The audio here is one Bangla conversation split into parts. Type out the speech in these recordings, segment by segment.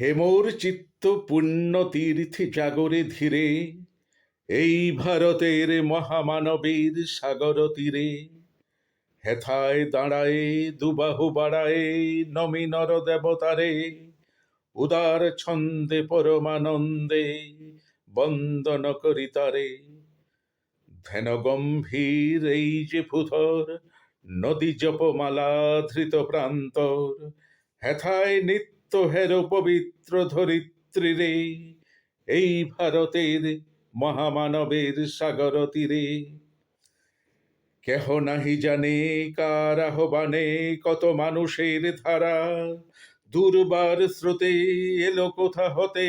হেমোর চিত্ত পুণ্য তীর্থে জাগরে ধীরে, এই ভারতের মহামানবীর সাগর তীরে। হেথায় দাঁড়ায়, দুবাহু বাড়ায়ে, নমি নর দেবতারে। উদার ছন্দে পরমানন্দে বন্দন করি তারে। ধ্যান গম্ভীর এই যে ভূধর, নদী জপমালা ধৃত প্রান্তর। হেথায় নিত্য হের পবিত্র ধরিত্রী রে, এই ভারতের মহামানবের সাগর তীরে। কেহ নাহি জানে কার আহ্বানে কত মানুষের ধারা। দুর্বার স্রোতে এলো কোথা হতে,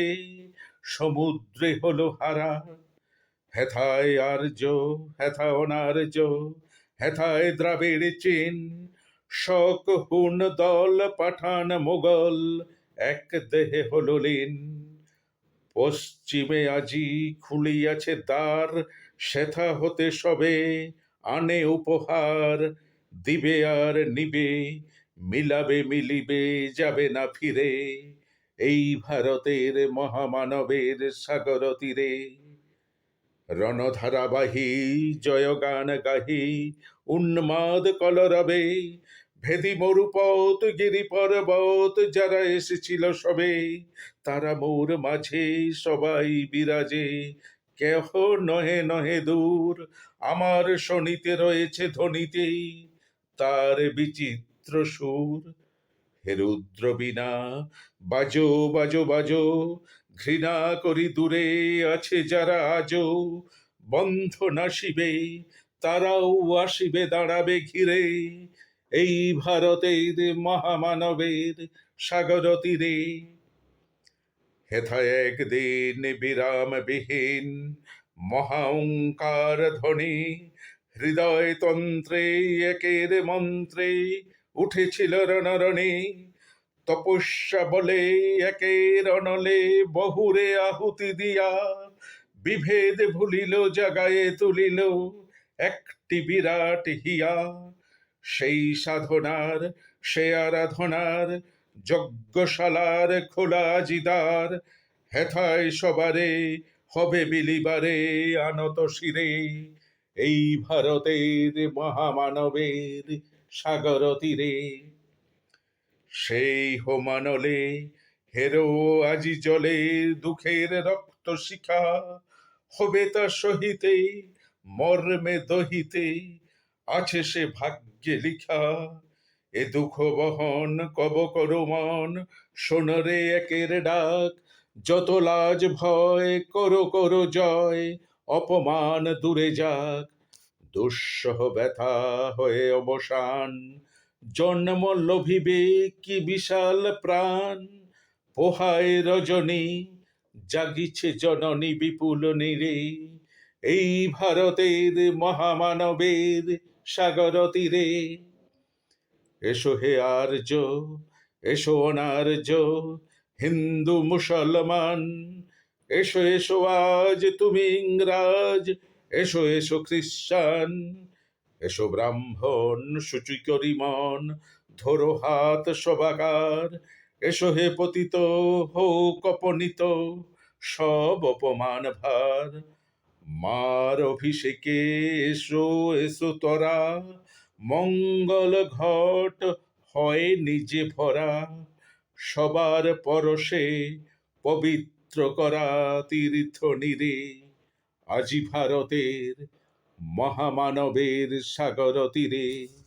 সমুদ্রে হলো হারা। হেথায় আর্য হেথা অনার্য, হেথায় দ্রাবিড় চীন। শক হুন দল পাঠান মোগল এক দেহে হলো পশ্চিমে আজি খুলিয়াছে দ্বার, সেথা হতে সবে আনে উপহার। দিবে আর নিবে, মিলাবে মিলিবে, যাবে না ফিরে। এই ভারতের মহামানবের সাগর তীরে। রণধারাবাহী জয়গান গাহি, উন্মাদ কলরবে ভেদি মরুপথ, গিরি পর্বত, যারা এসেছিল সবে, তারা মোর মাঝে সবাই বিরাজে। কেহ নহে নহে দূর, আমার শনিতে রয়েছে ধ্বনিতে, তার বিচিত্র সুর। হে রুদ্র বিনা বাজো বাজো বাজো, ঘৃণা করি দূরে আছে যারা আজও বন্ধ নাসিবে তারাও আসিবে, দাঁড়াবে ঘিরে। এই ভারতের মহামানবের সাগর তীরে। হেথা একদিন বিরাম বিহীন মহাঙ্কার ধ্বনি হৃদয় তন্ত্রে একের মন্ত্রে উঠেছিল রণরণে। তপস্যা বলে একের অনলে বহুরে আহুতি দিয়া বিভেদ ভুলিল, জাগায়ে তুলিল একটি বিরাট হিয়া। সেই সাধনার সে আরাধনার, যজ্ঞশালার খোলা জিদার। হেথায় সবারে হবে বিলিবারে আনত শিরে। এই ভারতের মহামানবের সাগর তীরে। সেই হোমানলে হেরো আজি জলে দুঃখের রক্ত শিখা। হবে তা সহিতে, মর্মে দহিতে আছে সে ভাগ্যে লিখা। এ দুঃখ বহন কব করো মন শোনরে একের ডাক, যত লাজ ভয় করো করো জয়, অপমান দূরে যাক। দুঃসহ ব্যথা হয়ে অবসান, জন্ম লোভিবে কি বিশাল প্রাণ। পোহায় রজনী, জাগিছে জননী বিপুল নীরে, এই ভারতের মহামানবের সাগর তীরে এসো হে আর্য, এসো অনার্য, হিন্দু মুসলমান, এসো এসো আজ তুমি ইংরাজ, এসো এসো খ্রিস্টান এসো ব্রাহ্মণ সূচি করি মন, ধরো হাত সবাকার এসো হে পতিত হোক অপনীত সব অপমান ভার। মার অভিষেকে এসো এসো তরা। মঙ্গল ঘট হয় নিজে ভরা। সবার পরশে পবিত্র করা তীর্থ নিরে। আজি ভারতের মহামানবের সাগর তীরে।